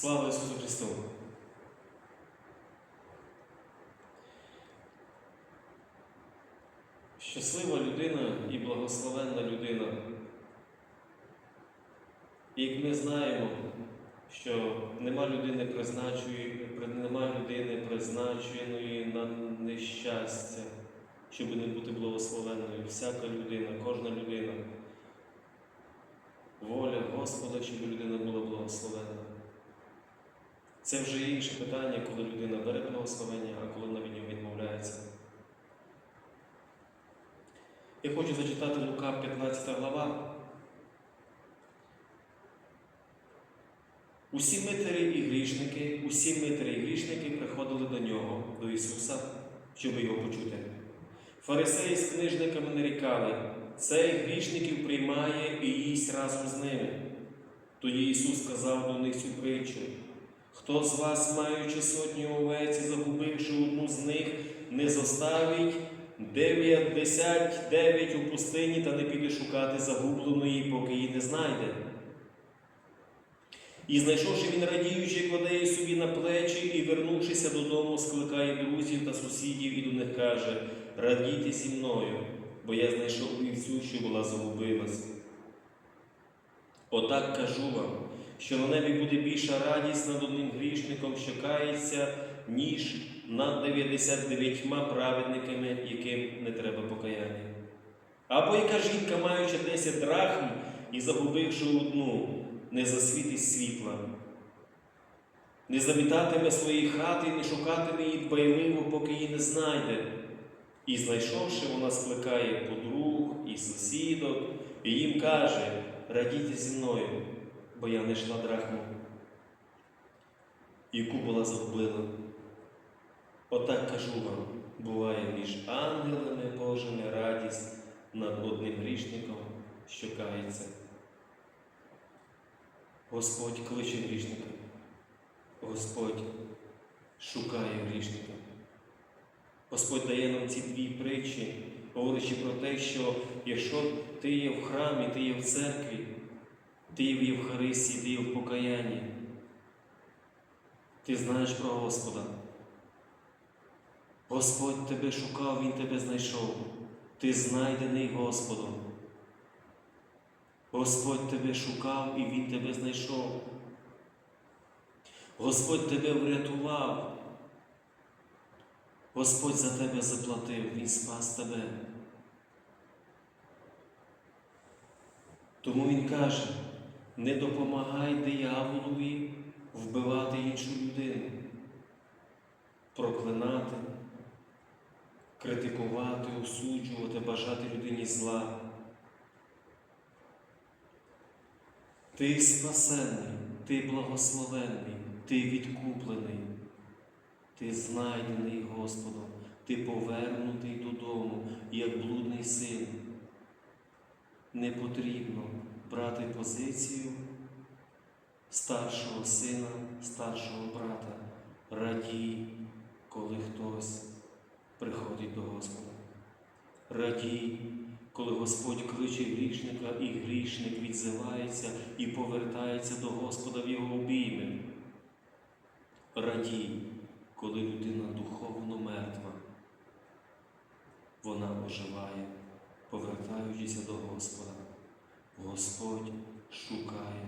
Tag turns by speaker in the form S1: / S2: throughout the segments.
S1: Слава Ісусу Христу! Щаслива людина і благословенна людина. І як ми знаємо, що нема людини призначеної, нема людини призначеної на нещастя, щоб не бути благословенною. Всяка людина, кожна людина. Воля Господа, щоб людина була благословенна. Це вже інше питання, коли людина бере благословення, а коли вона від нього відмовляється. Я хочу зачитати Лука 15 глава. Усі митарі і грішники, усі митарі і грішники приходили до нього, до Ісуса, щоб його почути. Фарисеї з книжниками нарікали, цей грішників приймає і їсть разом з ними. Тоді Ісус сказав до них цю притчу. Хто з вас, маючи сотню овець і загубивши одну з них, не дев'ятдесят дев'ять у пустині та не піде шукати загубленої, поки її не знайде. І знайшовши він радіючи, кладе її собі на плечі і, вернувшися додому, скликає друзів та сусідів і до них каже: Радійте зі мною, бо я знайшов вівцю, що була загубилась. Отак кажу вам, що на небі буде більша радість над одним грішником, що кається, ніж над 99 праведниками, яким не треба покаяння. Або яка жінка, маючи 10 драхм і загубивши одну, не засвітить світла, не замітатиме свої хати, не шукатиме її дбайливо, поки її не знайде. І знайшовши, вона скликає подруг і сусідок, і їм каже: радійте зі мною, бо я знайшла драхму, яку була загубила. Отак кажу вам, буває між ангелами Божими радість над одним грішником, що кається. Господь кличе грішника, Господь шукає грішника. Господь дає нам ці дві притчі, говорячи про те, що якщо ти є в храмі, ти є в церкві, ти в Євхаристії, ти в покаянні, ти знаєш про Господа. Господь тебе шукав, Він тебе знайшов. Ти знайдений Господом. Господь тебе шукав і Він тебе знайшов. Господь тебе врятував. Господь за тебе заплатив, Він спас тебе. Тому Він каже, не допомагай дияволові вбивати іншу людину, проклинати, критикувати, осуджувати, бажати людині зла. Ти спасенний, ти благословенний, ти відкуплений, ти знайдений Господом, ти повернутий додому, як блудний син. Не потрібно брати позицію старшого сина, старшого брата. Радій, коли хтось приходить до Господа. Радій, коли Господь кличе грішника, і грішник відзивається і повертається до Господа в його обійми. Радій, коли людина духовно мертва, вона оживає, повертаючися до Господа. Господь шукає.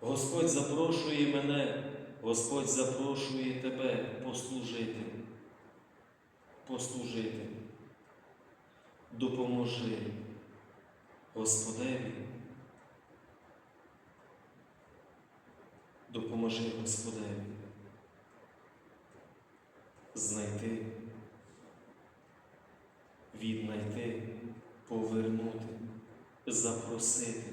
S1: Господь запрошує мене, Господь запрошує тебе послужити послужити. Допоможи Господеві. Допоможи Господеві знайти, віднайти, повернути, запросити,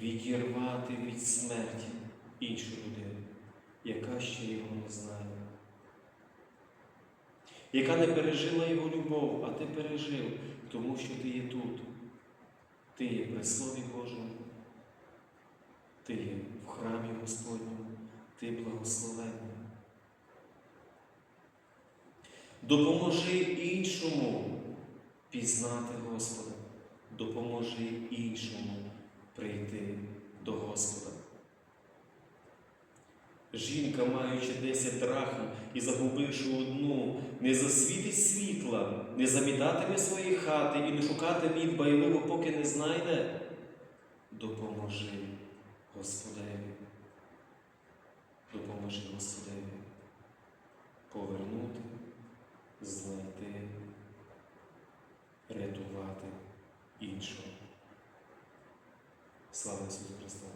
S1: відірвати від смерті іншу людину, яка ще його не знає яка не пережила Його любов, а ти пережив, тому що ти є тут. Ти є при Слові Божому, ти є в храмі Господньому, ти благословенний. Допоможи іншому пізнати Господа, допоможи іншому прийти до Господа. Жінка, маючи десять драхм і загубивши одну, не засвітить світла, не замітатиме свої хати і не шукатиме їх байливо, поки не знайде. Допоможи Господеві. Допоможи Господеві повернути, знайти, рятувати іншого. Слава Ісусу Христу!